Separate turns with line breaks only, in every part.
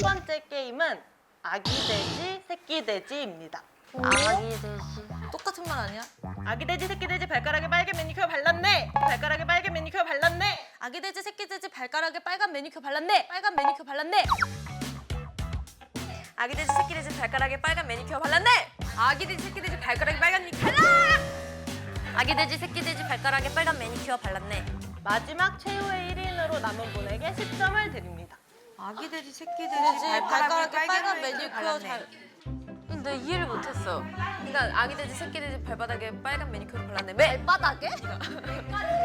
번째 게임은 아기 돼지, 새끼 돼지입니다.
아기 돼지. 똑같은 말 아니야?
아기 돼지, 새끼 돼지 발가락에 빨개 매니큐어 발랐네. 발가락에 빨개 매니큐어 발랐네.
아기 돼지 새끼 돼지 발가락에 빨간 매니큐어 발랐네. 빨간 매니큐어 발랐네.
아기 돼지 새끼 돼지 발가락에 빨간 매니큐어 발랐네. 아기 돼지 새끼 돼지 발가락에 빨간 매니큐어
아기 돼지 새끼 돼지 발가락에 빨간 매니큐어 발랐네.
마지막 최후의 1인으로 남은 분에게 10점을 드립니다.
아기 돼지 새끼
돼지 발가락에 빨간 매니큐어 잘. 근데 이해를 못했어.
그러니까 아기 돼지 새끼 돼지 발바닥에 빨간 매니큐어를 발랐네. 매.
발바닥에?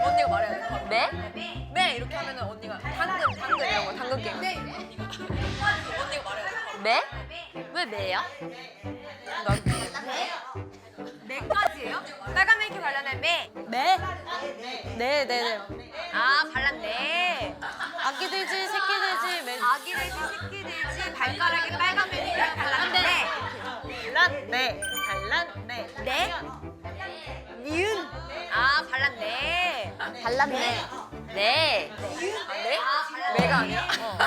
언니가. 바로.
네?
매 이렇게 하면은 언니가 당근 당근 이런 거 당근 게임. 매. 언니가 말해야 돼.
매? 왜 매야?
매까지예요? 빨간 매니큐어 발랐네. 매.
매? 네, 네, 네.
아 발랐네.
아기 돼지 새끼 돼지 매.
아기 돼지 새끼 돼지 발가락에 빨간 매니큐어 발랐네.
발랐네. 발랐네.
네? 니은. 아 발랐네.
발랐네. 네.
아, 네? 매가 아니야?
어.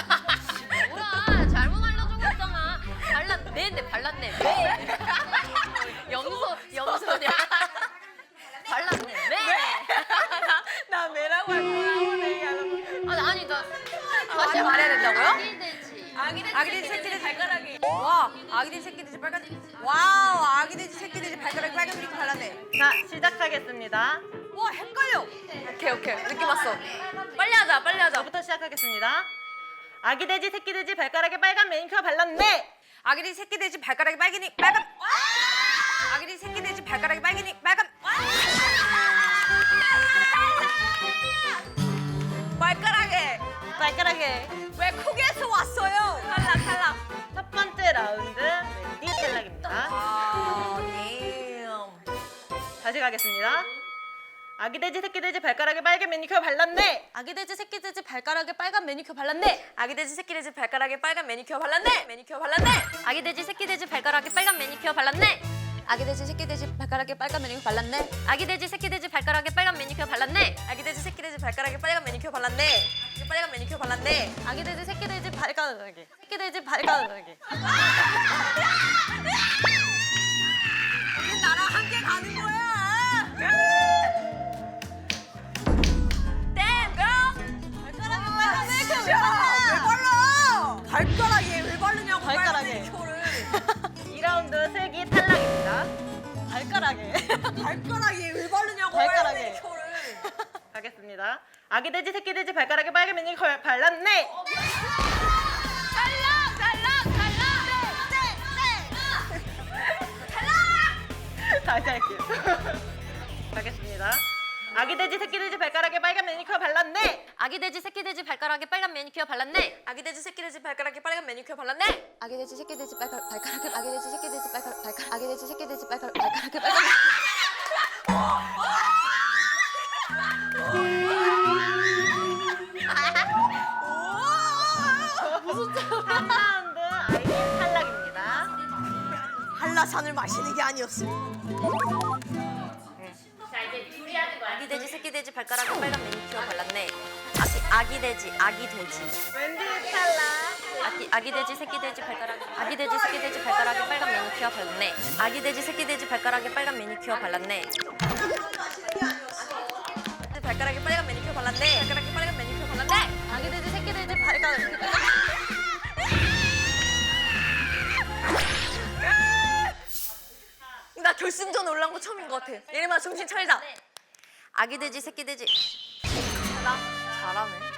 빨간 매니큐어 발랐네.
자, 시작하겠습니다.
와 헷갈려. 오케이 오케이 느낌 왔어. 빨리 하자 빨리 하자.
저부터 시작하겠습니다. 아기 돼지, 새끼 돼지 발가락에 빨간 매니큐어 발랐네.
아기 돼지 새끼 돼지 발가락에 빨간이 빨간. 아기 돼지 새끼 돼지 발가락에 빨간이 빨간. 발가락에
발가락에 가겠습니다. 아기 돼지, 새끼 돼지 발가락에 빨간 매니큐어 발랐네.
아기 돼지 새끼 돼지 발가락에 빨간 매니큐어 발랐네.
아기 돼지 새끼 돼지 발가락에 빨간 매니큐어 발랐네. 매니큐어 발랐네.
아기 돼지 새끼 돼지 발가락에 빨간 매니큐어 발랐네. 아기 돼지 새끼 돼지 발가락에 빨간 매니큐어 발랐네. 아기 돼지 새끼 돼지 발가락에 빨간 매니큐어 발랐네.
아기 돼지 새끼 돼지 발가락에 빨간 매니큐어 발랐네. 빨간 매니큐어 발랐네.
아기 돼지 새끼 돼지 발가락에 새끼 돼지 발가락에
가겠습니다. 아기 돼지, 새끼 돼지 발가락에 빨간 매니큐어 발랐네.
달랑 달랑 달랑.
다시 할게요. 가겠습니다. 아기 돼지, 새끼 돼지 발가락에 빨간 매니큐어 발랐네.
아기 돼지 새끼 돼지 발가락에 빨간 매니큐어 발랐네.
아기 돼지 새끼 돼지 발가락에 빨간 매니큐어 발랐네.
아기 돼지 새끼 돼지 발가, 발가락에 아기 돼지 새끼 돼지 발가, 발가 아기 돼지 새끼 돼지 발가, 발가락에 빨간
3라운드 아이린 탈락입니다.
한라산을 마시는 게 아니었습니다.
아기 돼지 새끼 돼지 발가락에 빨간 매니큐어 발랐네. 아기 아기 돼지 아기 돼지
웬디 탈락.
아기 아기 돼지 새끼 돼지 발가락에 아기 돼지 새끼 돼지 발가락에 빨간 매니큐어 발랐네. 아기 돼지 새끼 돼지 발가락에 빨간 매니큐어 발랐네.
발가락에 빨간 매니큐어 발랐네. 발가락에 빨간 매니큐어 발랐네.
아기 돼지 새끼 돼지 발가락
결승전 올라온 거 처음인 것 같아. 얘네만 정신 차리자.
아기 돼지 새끼 돼지 나 잘하네.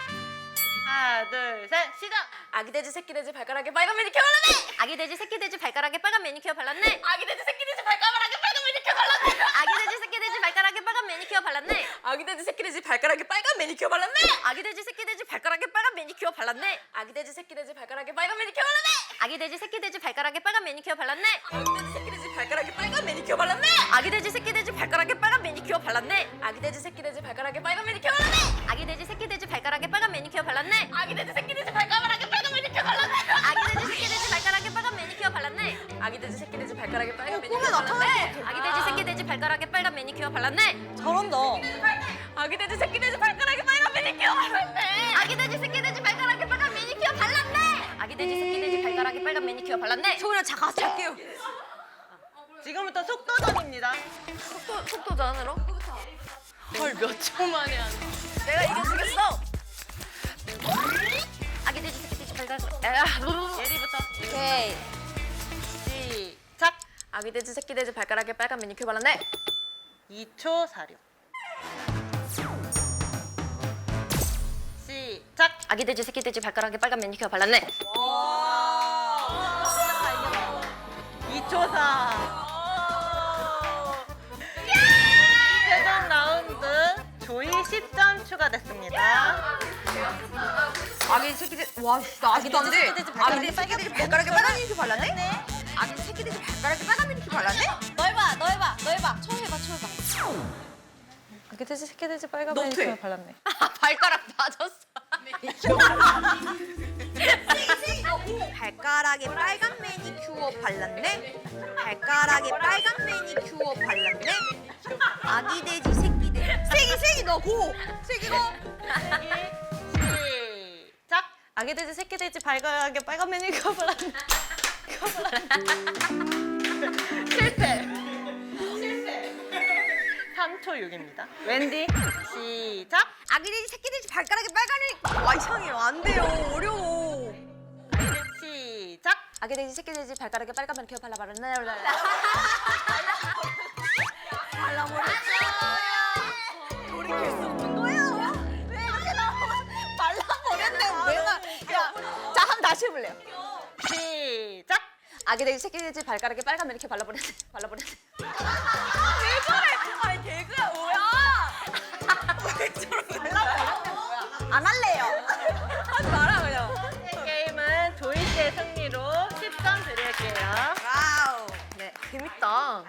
하나, 둘, 셋, 시작.
아기 돼지 새끼 돼지 발가락에 빨간 매니큐어 발랐네.
아기 돼지 새끼 돼지 발가락에 빨간 매니큐어 발랐네.
아기 돼지 새끼 돼지 발가락에 빨간 매니큐어 발랐네.
아기 돼지 새끼 돼지 발가락에 빨간 매니큐어 발랐네.
아기 돼지 새끼 돼지 발가락에 빨간 매니큐어 발랐네.
아기 돼지 새끼 돼지 발가락에 빨간 매니큐어 발랐네.
아기 돼지 새끼 돼지 발가락에 빨간 매니큐어 발랐네.
아기 돼지 새끼 돼지 발가락에 빨간 매니큐어 발랐네.
아기 돼지 새끼 돼지 발가락에 빨간 매니큐어.
아기 돼지 새끼 돼지 발가락에 빨간 매니큐어 발랐네.
아기 돼지 새끼 돼지 발가락에 빨간 매니큐어 발랐네.
아기 돼지 새끼 돼지 발가락에 빨간 매니큐어 발랐네.
아기 돼지 새끼 돼지 발가락에 빨간 매니큐어 발랐네.
아기 돼지 새끼 돼지 발가락에 빨간 매니큐어 발랐네.
아기 돼지 새끼 돼지 발가락에 빨간 매니큐어 발랐네.
아기 돼지 새끼 돼지 발가락에 빨간 매니큐어 발랐네.
잘한다.
아기 돼지 새끼 돼지 발가락에 빨간 매니큐어 발랐네.
아기 돼지 새끼 돼지 발가락에 빨간 매니큐어 발랐네. 아기 돼지 새끼 돼지 발가락에 빨간 매니큐어 발랐네.
소은아 잠깐 잘게요.
지금부터 속도전입니다.
속도 속도전으로.
헐 몇 초 만에 하는.
내가 이겨주겠어.
아기 돼지 새끼 돼지 발가락. 야,
예리부터
오케이.
시작.
아기 돼지 새끼 돼지 발가락에 빨간 매니큐어 발랐네.
2초 사료. 시작.
아기 돼지 새끼 돼지 발가락에 빨간 매니큐어 발랐네.
2초 사. 추가됐습니다.
아기 새끼 돼지 와, 나 아기도 안 돼. 아기 돼지 새끼 돼지 발가락에 빨간 매니큐어 발랐네. 아기 돼지 새끼 돼지 발가락에 빨간 매니큐어 발랐네.
너 해봐, 너 해봐, 너 해봐. 초 해봐, 초 해봐.
아기 돼지 새끼 돼지 빨간
너 돼.
발랐네.
발가락 빠졌어.
발가락에 빨간 매니큐어 발랐네. 발가락에 빨간 매니큐어 발랐네. 아기 돼지. 세기 세기 너 고. 세기 고.
시작. 아기 돼지 새끼 돼지 발가락에 빨간 매니큐어 발랐네. 실패. 실패. 3초 6입니다. 웬디 시작.
아기 돼지 새끼 돼지 발가락에 빨간 매니큐어. 아 이상해요. 안 돼요. 어려워.
시작.
아기 돼지 새끼 돼지 발가락에 빨간 매니큐어 발라 발랐네.
돌
아기 돼지 새끼 돼지 발가락에 빨간 매니큐어 발라버렸네. 발라버렸네.
왜 저래? 아니 개그야 뭐야? 왜 저렇게 말라버렸네 뭐야? 안 할래요. 하지 마라 그냥.
게임은 조이 씨의 승리로 10점 드릴게요.
와우. 네, 재밌다.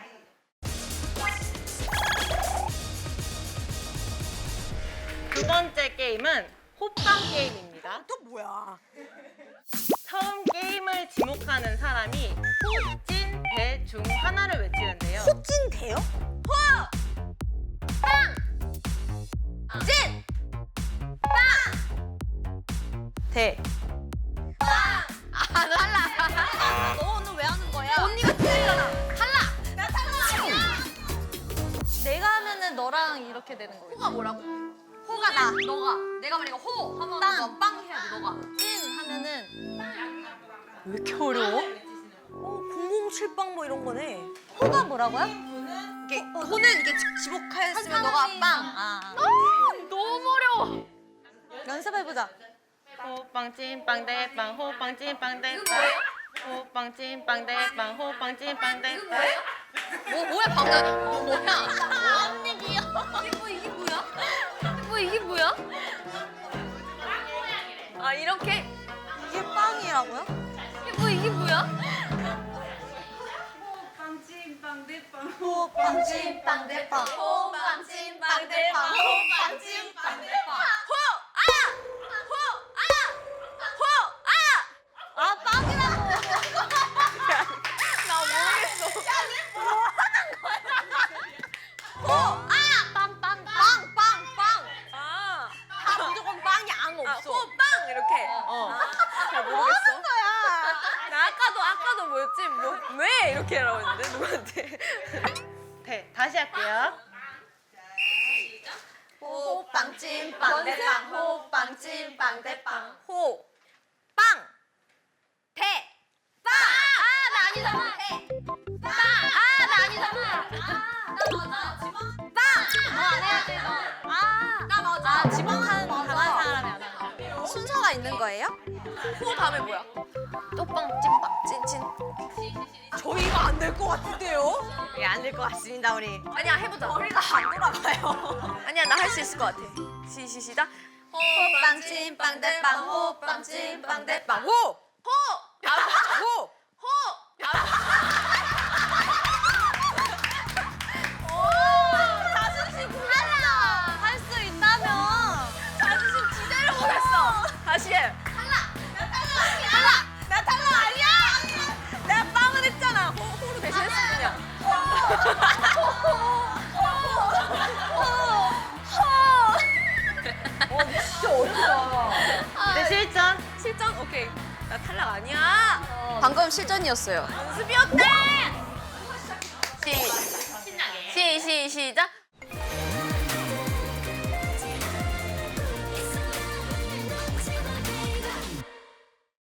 두 번째 게임은 호빵 게임입니다.
또 뭐야?
지목하는 사람이 호, 찐, 대중 하나를 외치는데요.
호찐 돼요?
찐!
대.
아, 너
오늘 왜 하는 거야?
언니가 틀리잖아. 할라. 나 탈락. 내가 하면은 너랑 이렇게 되는 거야. 호가 뭐라고? 호가 나. 너가. 내가 만약에 호 하면 너가 빵 해야 돼. 너가. 찐 하면은
왜 이렇게 어려워?
어, 007빵 뭐 이런 거네.
호가 뭐라고요?
이게 호는 이게 지- 지목하였으면 너가 빵. 아.
너무 어려워.
연습해보자.
호빵 찐 빵 대빵 호빵 찐 빵 대빵 호빵 찐 빵 대빵 호빵 찐 빵 대빵
뭐 뭐야 방금? 뭐 뭐야? 안 얘기야. 이게 뭐 이게 뭐야? 뭐 이게 뭐야?
아 이렇게? 이게 빵이라고요?
이게 뭐 이게 뭐야?
호빵 찐빵 대빵.
호빵 찐빵 대빵 호빵 찐빵 대빵
아 빵이라고. 나 모르겠어.
빵
찐빵 대빵 호빵 찐빵 대빵 호, 빵, 대, 빵.
아 나 아니잖아 아나 아니잖아
빵!
너안 해야지 너
아, 나 맞아.
아, 지목한 당한 사람이 안 하는
순서가 있는 거예요? 호 다음에 뭐야?
또빵 찐빵
찐찐. 저희가 안 될 것 같은데요? 예, 안될 것 같습니다, 우리. 아니야, 해보자. 머리가 안 돌아가요. 아니야, 나 할 수 있을 것 같아. 시, 시, 시작. 호빵, 찐빵, 대빵, 호빵, 찐빵, 대빵. 호! 호! 아, 호! 어, 진짜 어렵다.
네 실전.
실전 오케이. 나 탈락 아니야.
방금 실전이었어요.
연습이었대. 시, 시, 시, 시작.